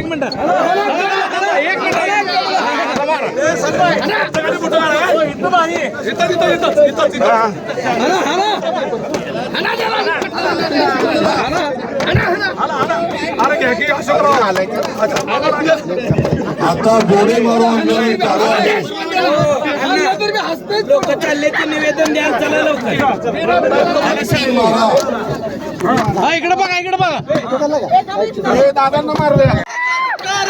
एक मिनिट. एक आता गोळी मारून गोळी चालू आहे. लोक चालले ते निवेदन द्यायला चला लवकर. हा इकडे बघा इकडे बघा. हे दादांना मारले कार असो माई माई माई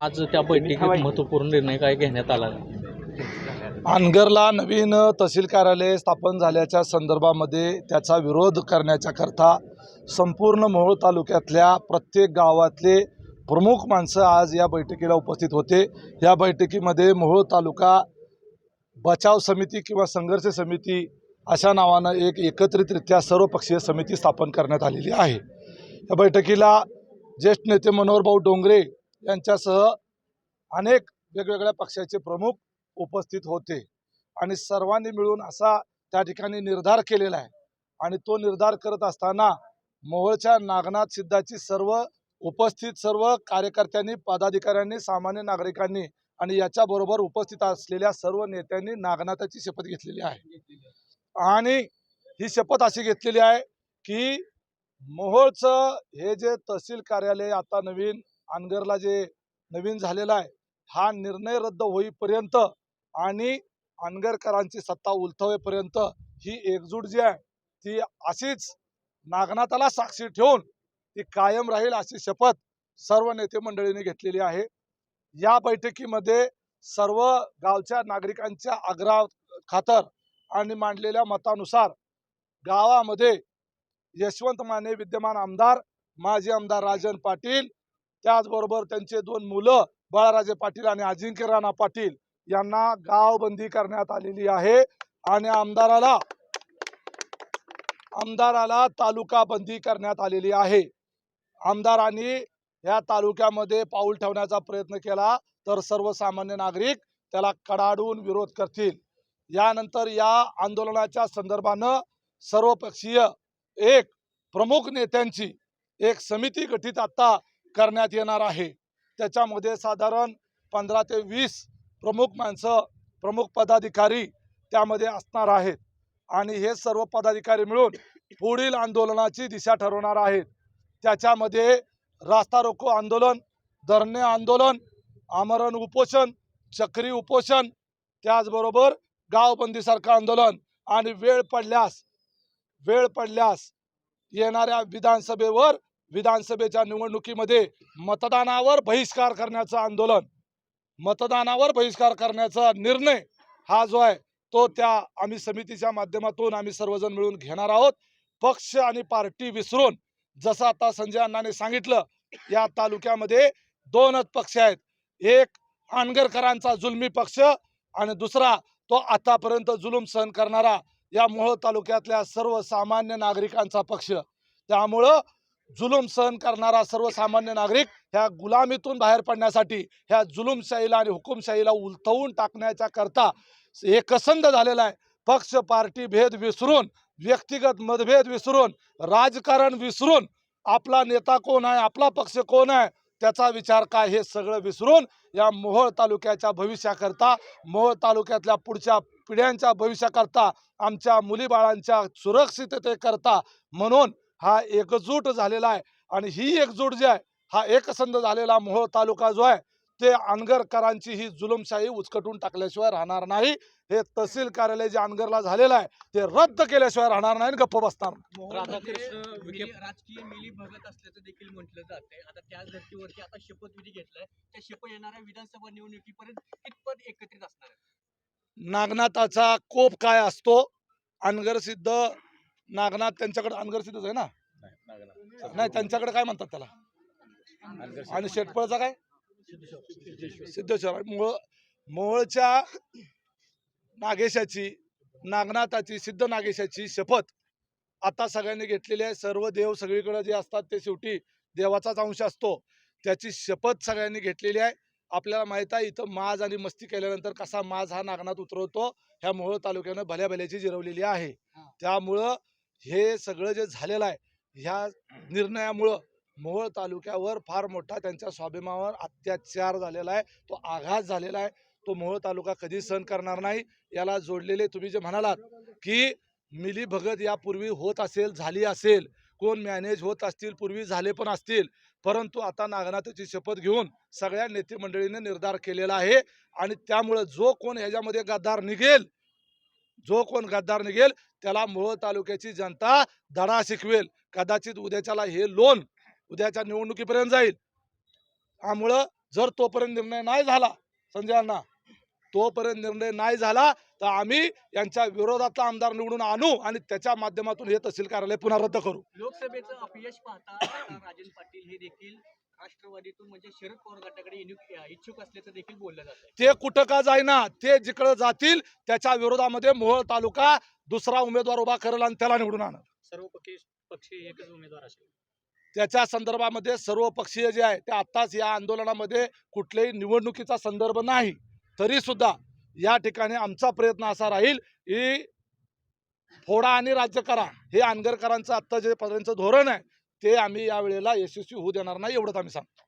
आज त्या बैठकीत महत्त्वपूर्ण निर्णय काय घेण्यात आला? पानगरला नवीन तहसील कार्यालय स्थापन झाल्याच्या संदर्भामध्ये त्याचा विरोध करण्याच्याकरता संपूर्ण मोहोळ तालुक्यातल्या प्रत्येक गावातले प्रमुख माणसं आज या बैठकीला उपस्थित होते. या बैठकीमध्ये मोहोळ तालुका बचाव समिती किंवा संघर्ष समिती अशा नावानं एक एकत्रितरित्या सर्वपक्षीय समिती स्थापन करण्यात आलेली आहे. या बैठकीला ज्येष्ठ नेते मनोहरभाऊ डोंगरे यांच्यासह अनेक वेगवेगळ्या पक्षाचे प्रमुख उपस्थित होते. आणि सर्वांनी मिळून असा त्या ठिकाणी निर्धार केलेला आहे. आणि तो निर्धार करत असताना मोहोळच्या नागनाथ सिद्धाची सर्व उपस्थित सर्व कार्यकर्त्यांनी पदाधिकाऱ्यांनी सामान्य नागरिकांनी आणि याच्याबरोबर उपस्थित असलेल्या सर्व नेत्यांनी नागनाथाची शपथ घेतलेली आहे. आणि ही शपथ अशी घेतलेली आहे की मोहोळचं हे जे तहसील कार्यालय आता नवीन अनगरला जे नवीन झालेलं आहे हा निर्णय रद्द होईपर्यंत आणि अनगरकरांची सत्ता उलथवेपर्यंत ही एकजूट जी आहे ती अशीच नागनाथाला साक्षी ठेवून ती कायम राहील अशी शपथ सर्व नेते मंडळींनी घेतलेली आहे. या बैठकीमध्ये सर्व गावच्या नागरिकांच्या आग्रहा खातर आणि मांडलेल्या मतानुसार गावामध्ये यशवंत माने विद्यमान आमदार माजी आमदार राजन पाटील त्याचबरोबर त्यांचे दोन मुलं बाळाराजे पाटील आणि अजिंक्य राणा पाटील यांना गावबंदी करण्यात आलेली आहे आणि आमदाराला आमदाराला तालुका बंदी करण्यात आलेली आहे. आमदारांनी या तालुक्यामध्ये पाऊल ठेवण्याचा प्रयत्न केला तर सर्वसामान्य नागरिक त्याला कडाडून विरोध करतील. यानंतर या आंदोलनाच्या संदर्भानं सर्वपक्षीय एक प्रमुख नेत्यांची एक समिती गठीत आता करण्यात येणार आहे. त्याच्यामध्ये साधारण पंधरा ते वीस प्रमुख माणसं प्रमुख पदाधिकारी त्यामध्ये असणार आहेत. आणि हे सर्व पदाधिकारी मिळून पुढील आंदोलनाची दिशा ठरवणार आहेत. त्याच्यामध्ये रास्ता रोको आंदोलन धरणे आंदोलन आमरण उपोषण चक्री उपोषण त्याचबरोबर गावबंदीसारखं आंदोलन आणि वेळ पडल्यास वेळ पडल्यास येणाऱ्या विधानसभेवर विधानसभेच्या निवडणुकीमध्ये मतदानावर बहिष्कार करण्याचं आंदोलन. मतदानावर बहिष्कार करण्याचा निर्णय हा जो आहे तो त्या आम्ही समितीच्या माध्यमातून आम्ही सर्वजण मिळून घेणार आहोत. पक्ष आणि पार्टी विसरून जसं आता संजय अण्णाने सांगितलं या तालुक्यामध्ये दोनच पक्ष आहेत. एक आनगरकरांचा जुलमी पक्ष आणि दुसरा तो आतापर्यंत जुलूम सहन करणारा या मोहोळ तालुक्यातल्या सर्वसामान्य नागरिकांचा पक्ष. त्यामुळं जुलूम सहन करणारा सर्वसामान्य नागरिक ह्या गुलामीतून बाहेर पडण्यासाठी ह्या जुलूमशाहीला आणि हुकुमशाहीला उलथवून टाकण्याच्या करता एकसंध झालेला आहे. पक्ष पार्टी भेद विसरून व्यक्तिगत मतभेद विसरून राजकारण विसरून आपला नेता कोण आहे आपला पक्ष कोण आहे त्याचा विचार काय हे सगळं विसरून या मोहोळ तालुक्याच्या भविष्याकरता मोहोळ तालुक्यातल्या पुढच्या पिढ्यांच्या भविष्याकरता आमच्या मुलीबाळांच्या सुरक्षिततेकरता म्हणून हा एकजूट झालेला आहे. आणि ही एकजूट जी आहे हा एकसंध झालेला मोहोळ तालुका जो आहे ते अनगरकरांची ही जुलुमशाही उचकटून टाकल्याशिवाय राहणार नाही. हे तहसील कार्यालय जे अनगरला झालेलं आहे ते रद्द केल्याशिवाय राहणार नाही आणि गप्प बसणार नाही. राधाकृष्ण विखे मिली- राजकीय मिली भगत असल्याचं देखील म्हटलं जाते आता त्याच धर्तीवरती आता शपथविधी घेतलाय. त्या शपथ येणाऱ्या विधानसभा निवडणुकीपर्यंत कितपत एकत्रित असणार आहे नागनाथाचा कोप काय असतो? अनगर सिद्ध नागनाथ त्यांच्याकडे अनगर सिद्धच आहे ना? नाही त्यांच्याकडे काय म्हणतात त्याला? आणि शेटपळचा काय? सिद्धेश्वर. मोळ मोळच्या नागेशाची नागनाथाची सिद्ध नागेशाची शपथ आता सगळ्यांनी घेतलेली आहे. सर्व देव सगळीकडे जे असतात ते शेवटी देवाचाच अंश असतो. त्याची शपथ सगळ्यांनी घेतलेली आहे. आपल्याला माहीत आहे इथं माज आणि मस्ती केल्यानंतर कसा माज हा नागनाथ उतरवतो ह्या मोहोळ तालुक्यानं भल्या भल्याची जिरवलेली आहे. त्यामुळं हे सगळं जे झालेलं आहे ह्या निर्णयामुळं मोहोळ तालुक्यावर फार मोठा त्यांच्या स्वाभिमानावर अत्याचार झालेला आहे. तो आघात झालेला आहे. तो मोहोळ तालुका कधी सहन करणार नाही. याला जोडलेले तुम्ही जे म्हणालात की मिली भगत यापूर्वी होत असेल झाली असेल. कोण मॅनेज होत असतील पूर्वी झाले पण असतील. परंतु आता नागनाथाची शपथ घेऊन सगळ्या नेते मंडळीने निर्धार केलेला आहे. आणि त्यामुळं जो कोण ह्याच्यामध्ये गद्दार निघेल जो कोण गद्दार निघेल त्याला मोहोळ तालुक्याची जनता धडा शिकवेल. कदाचित उद्याच्याला हे लोन उद्याच्या निवडणुकीपर्यंत जाईल. त्यामुळं जर तोपर्यंत निर्णय नाही झाला संजय अण्णा तोपर्यंत निर्णय नाही झाला तर आम्ही यांच्या विरोधातला आमदार निवडून आणू आणि त्याच्या माध्यमातून हे तहसील कार्यालय पुन्हा रद्द करू. लोकसभेचं अपयश पाहता राजन पाटील हे देखील राष्ट्रवादीतून म्हणजे शरद पवार गटाकडे इच्छुक असल्याचं देखील बोललं जात ते कुठं का जाईना ते जिकडं जातील त्याच्या विरोधामध्ये मोहोळ तालुका दुसरा उमेदवार उभा करेल आणि त्याला निवडून आणल. सर्व पक्षी पक्षी एकच उमेदवार असेल. त्याच्या संदर्भामध्ये सर्व पक्षीय जे आहे ते आत्ताच या आंदोलनामध्ये कुठल्याही निवडणुकीचा संदर्भ नाही. तरी सुद्धा या ठिकाणी आमचा प्रयत्न असा राहील की फोडा आणि राज्य करा. हे आंगरकरांचं आत्ता जे पर्यंतचं धोरण आहे ते आम्ही या वेळेला यशस्वी होऊ देणार नाही एवढंच आम्ही सांगतो.